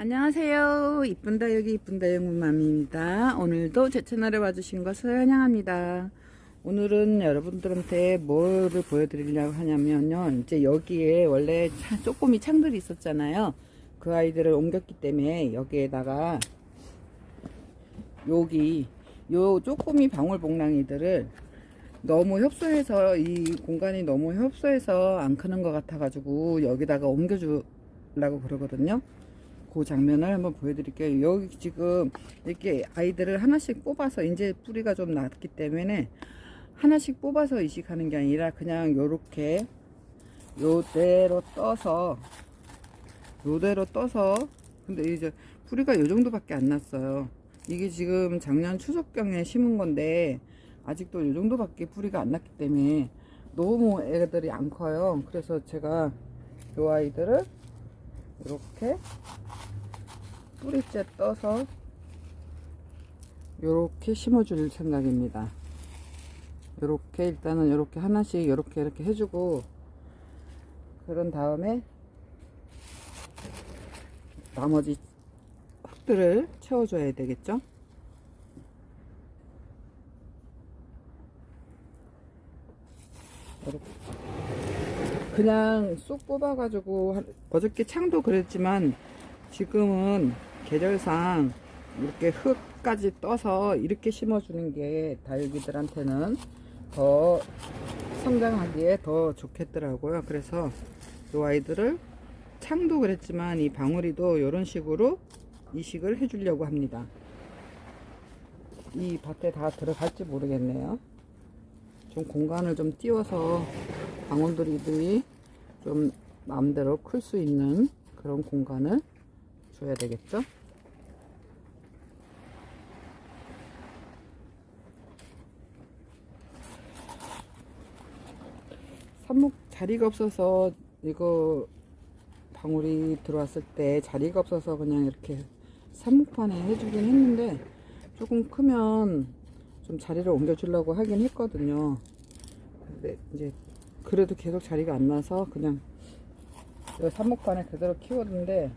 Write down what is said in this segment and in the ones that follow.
안녕하세요. 이쁜다 여기 이쁜다 영문맘입니다. 오늘도 제 채널에 와주신 것을 환영합니다. 오늘은 여러분들한테 뭐를 보여드리려고 하냐면요. 이제 여기에 원래 차- 쪼꼬미 창들이 있었잖아요. 그 아이들을 옮겼기 때문에 여기에다가 여기 요 쪼꼬미 방울복랑이들을 너무 협소해서 이 공간이 너무 협소해서 안 크는 것 같아 가지고 여기다가 옮겨주려고 그러거든요. 그 장면을 한번 보여드릴게요. 여기 지금 이렇게 아이들을 하나씩 뽑아서 이제 뿌리가 좀 났기 때문에 하나씩 뽑아서 이식하는 게 아니라 그냥 요렇게 요대로 떠서 요대로 떠서 근데 이제 뿌리가 요 정도밖에 안 났어요. 이게 지금 작년 추석경에 심은 건데 아직도 요 정도밖에 뿌리가 안 났기 때문에 너무 애들이 안 커요. 그래서 제가 요 아이들을 이렇게 뿌리째 떠서 요렇게 심어줄 생각입니다. 요렇게 일단은 요렇게 하나씩 요렇게 이렇게 해주고 그런 다음에 나머지 흙들을 채워줘야 되겠죠? 이렇게. 그냥 쑥 뽑아가지고 한- 어저께 창도 그랬지만 지금은 계절상 이렇게 흙까지 떠서 이렇게 심어주는 게 다육이들한테는 더 성장하기에 더 좋겠더라고요. 그래서 이 아이들을 창도 그랬지만 이 방울이도 이런 식으로 이식을 해주려고 합니다. 이 밭에 다 들어갈지 모르겠네요. 좀 공간을 좀 띄워서 방울들이들이 좀 마음대로 클 수 있는 그런 공간을 줘야 되겠죠? 삽목 자리가 없어서 이거 방울이 들어왔을 때 자리가 없어서 그냥 이렇게 삽목판에 해주긴 했는데 조금 크면 좀 자리를 옮겨주려고 하긴 했거든요. 근데 이제 그래도 계속 자리가 안 나서 그냥 이 삽목판에 그대로 키웠는데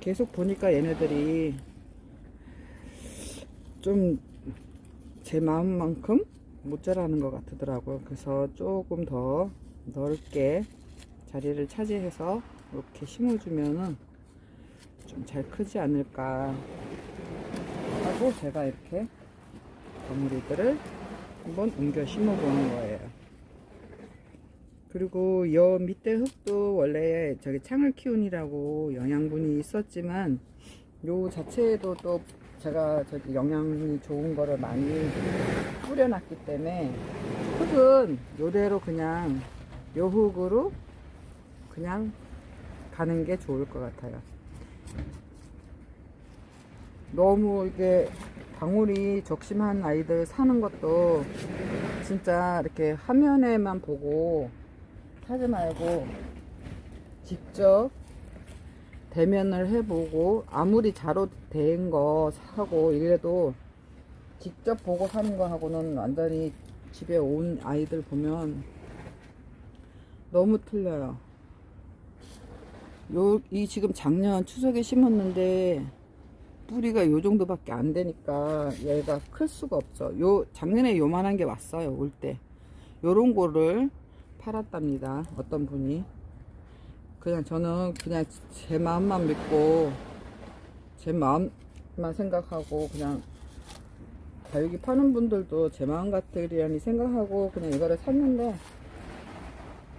계속 보니까 얘네들이 좀 제 마음만큼 못 자라는 것 같더라고요. 그래서 조금 더 넓게 자리를 차지해서 이렇게 심어주면은 좀 잘 크지 않을까 하고 제가 이렇게 버무리들을 한번 옮겨 심어보는 거예요. 그리고 여 밑에 흙도 원래 저기 창을 키운이라고 영양분이 있었지만 요 자체에도 또 제가 저기 영양이 좋은 거를 많이 뿌려놨기 때문에 흙은 요대로 그냥 요 흙으로 그냥 가는 게 좋을 것 같아요. 너무 이게 방울이 적심한 아이들 사는 것도 진짜 이렇게 화면에만 보고 사지 말고 직접 대면을 해보고 아무리 자로 된 거 사고 이래도 직접 보고 사는 거하고는 완전히 집에 온 아이들 보면 너무 틀려요. 요, 이 지금 작년 추석에 심었는데 뿌리가 요 정도밖에 안 되니까 얘가 클 수가 없죠. 요 작년에 요만한 게 왔어요. 올 때. 요런 거를 팔았답니다. 어떤 분이. 그냥 저는 그냥 제 마음만 믿고 제 마음만 생각하고 그냥 다육이 파는 분들도 제 마음 같으리라니 생각하고 그냥 이거를 샀는데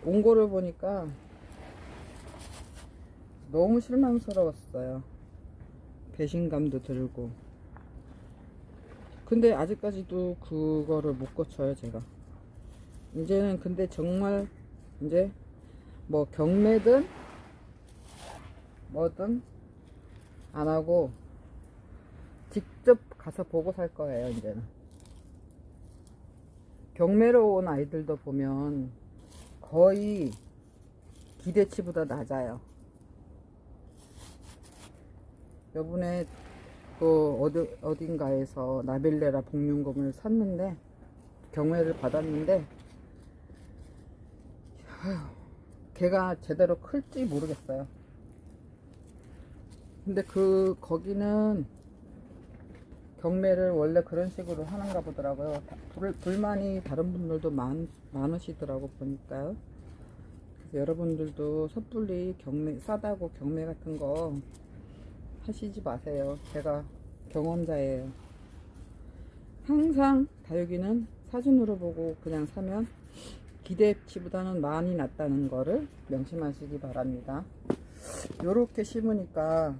온 거를 보니까 너무 실망스러웠어요. 배신감도 들고. 근데 아직까지도 그거를 못 고쳐요, 제가. 이제는 근데 정말 이제 뭐 경매든 뭐든 안 하고 직접 가서 보고 살 거예요, 이제는. 경매로 온 아이들도 보면 거의 기대치보다 낮아요. 요번에 또 어디, 어딘가에서 나빌레라 복륜금을 샀는데 경매를 받았는데 아휴, 걔가 제대로 클지 모르겠어요. 근데 그 거기는 경매를 원래 그런 식으로 하는가 보더라고요. 다- 불, 불만이 다른 분들도 많, 많으시더라고 보니까요. 여러분들도 섣불리 경매 싸다고 경매 같은 거 하시지 마세요. 제가 경험자예요. 항상 다육이는 사진으로 보고 그냥 사면 기대치보다는 많이 낫다는 거를 명심하시기 바랍니다. 요렇게 심으니까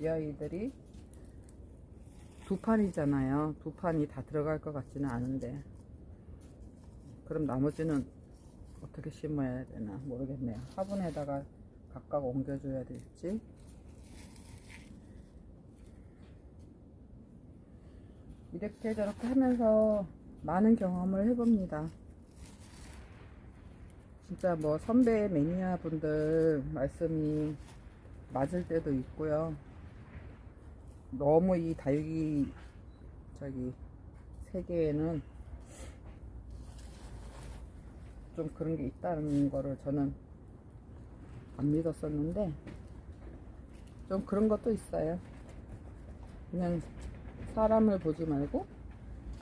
이 아이들이 두 판이잖아요. 두 판이 다 들어갈 것 같지는 않은데 그럼 나머지는 어떻게 심어야 되나 모르겠네요. 화분에다가 각각 옮겨줘야 될지 이렇게 저렇게 하면서 많은 경험을 해봅니다. 진짜 뭐 선배 매니아 분들 말씀이 맞을 때도 있고요. 너무 이 다육이 저기 세계에는 좀 그런 게 있다는 거를 저는 안 믿었었는데 좀 그런 것도 있어요. 그냥 사람을 보지 말고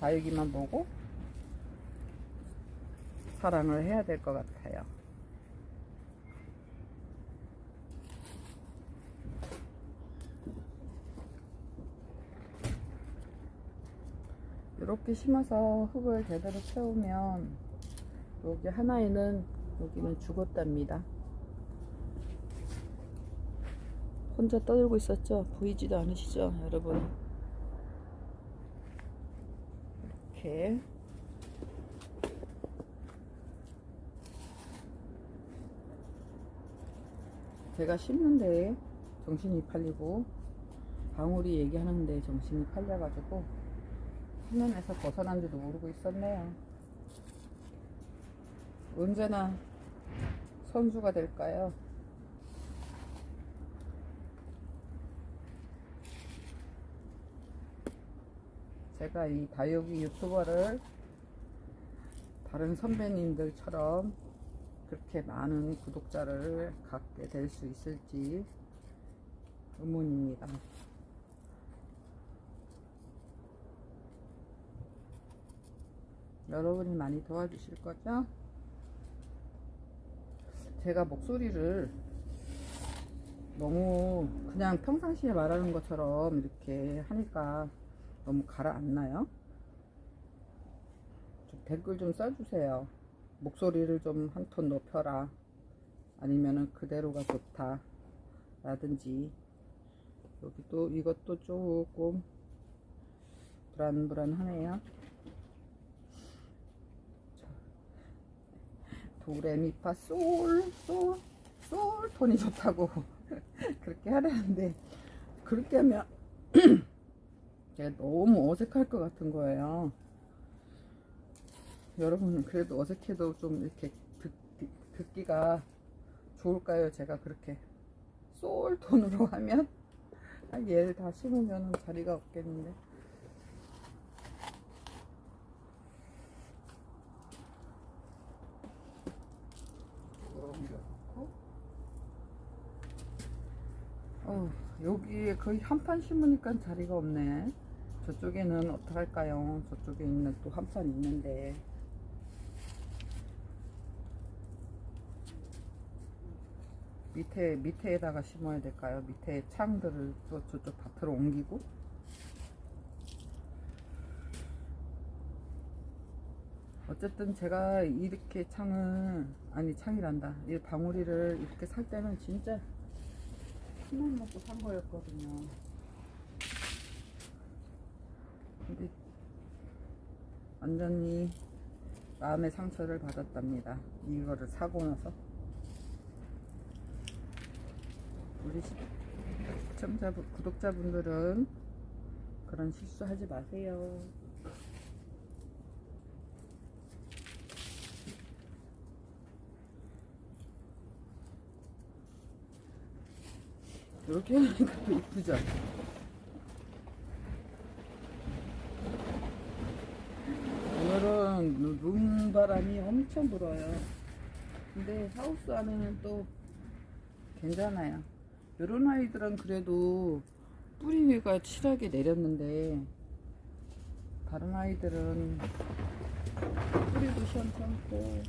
다육이만 보고 사랑을 해야 될 것 같아요. 이렇게 심어서 흙을 제대로 채우면 여기 하나에는 여기는 죽었답니다. 혼자 떠들고 있었죠? 보이지도 않으시죠, 여러분? 이렇게 제가 심는데 정신이 팔리고 방울이 얘기하는데 정신이 팔려가지고 화면에서 벗어난지도 모르고 있었네요. 언제나 선수가 될까요? 제가 이 다육이 유튜버를 다른 선배님들처럼 그렇게 많은 구독자를 갖게 될 수 있을지 의문입니다. 여러분이 많이 도와주실 거죠? 제가 목소리를 너무 그냥 평상시에 말하는 것처럼 이렇게 하니까 너무 가라앉나요? 좀 댓글 좀 써주세요. 목소리를 좀 한 톤 높여라. 아니면은 그대로가 좋다. 라든지. 여기 또 이것도 조금 불안불안하네요. 도레미파 솔, 솔, 솔 톤이 좋다고 그렇게 하려는데 그렇게 하면 제가 너무 어색할 것 같은 거예요. 여러분은 그래도 어색해도 좀 이렇게 듣, 듣 기가 좋을까요? 제가 그렇게 솔 톤으로 하면 아, 얘를 다 심으면 자리가 없겠는데. 어, 여기에 거의 한 판 심으니까 자리가 없네. 저쪽에는 어떡할까요? 저쪽에 있는 또 한 판 있는데. 밑에, 밑에에다가 심어야 될까요? 밑에 창들을 또 저쪽 밭으로 옮기고. 어쨌든 제가 이렇게 창을, 아니 창이란다. 이 방울이를 이렇게 살 때는 진짜 큰맘 먹고 산 거였거든요. 근데 완전히 마음의 상처를 받았답니다. 이거를 사고 나서. 우리 시- 시청자, 구독자분들은 그런 실수하지 마세요. 이렇게 하니까 또 이쁘죠? 오늘은 눈바람이 엄청 불어요. 근데 하우스 안에는 또 괜찮아요. 이런 아이들은 그래도 뿌리가 칠하게 내렸는데 다른 아이들은 뿌리도 시원찮고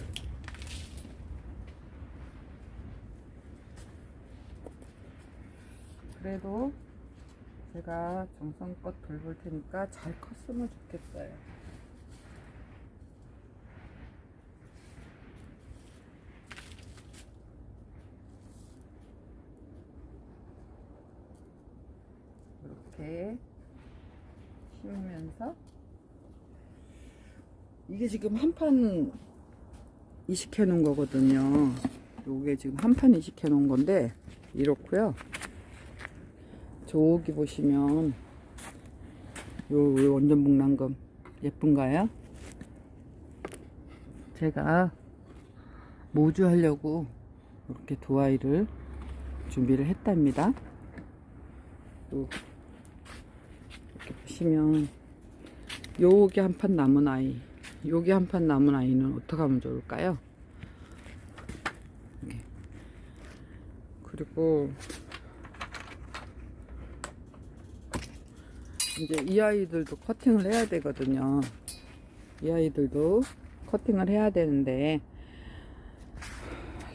그래도 제가 정성껏 돌볼 테니까 잘 컸으면 좋겠어요. 이렇게 씌우면서 이게 지금 한 판 이식해 놓은 거거든요. 요게 지금 한 판 이식해 놓은 건데 이렇고요. 저기 보시면 요, 요 원전 복랑금 예쁜가요? 제가 모주 하려고 이렇게 두 아이를 준비를 했답니다. 또 이렇게 보시면 요게 한판 남은 아이 요게 한판 남은 아이는 어떻게 하면 좋을까요? 그리고 이제 이 아이들도 커팅을 해야 되거든요. 이 아이들도 커팅을 해야 되는데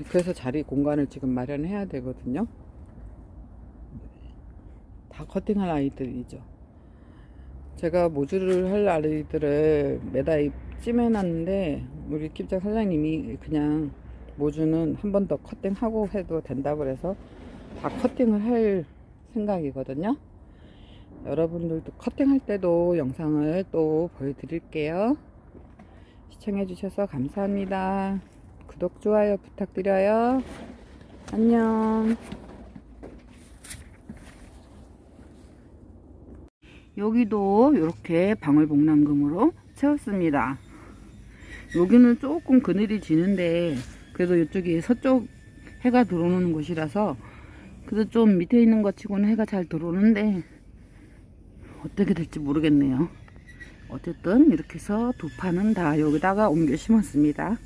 그래서 자리 공간을 지금 마련해야 되거든요. 다 커팅할 아이들이죠. 제가 모주를 할 아이들을 매달 찜해놨는데 우리 김장 사장님이 그냥 모주는 한 번 더 커팅하고 해도 된다고 그래서 다 커팅을 할 생각이거든요. 여러분들도 커팅할 때도 영상을 또 보여드릴게요. 시청해 주셔서 감사합니다. 구독, 좋아요 부탁드려요. 안녕. 여기도 이렇게 방울복랑금으로 채웠습니다. 여기는 조금 그늘이 지는데 그래도 이쪽이 서쪽 해가 들어오는 곳이라서 그래도 좀 밑에 있는 것 치고는 해가 잘 들어오는데 어떻게 될지 모르겠네요. 어쨌든 이렇게 해서 두 판은 다 여기다가 옮겨 심었습니다.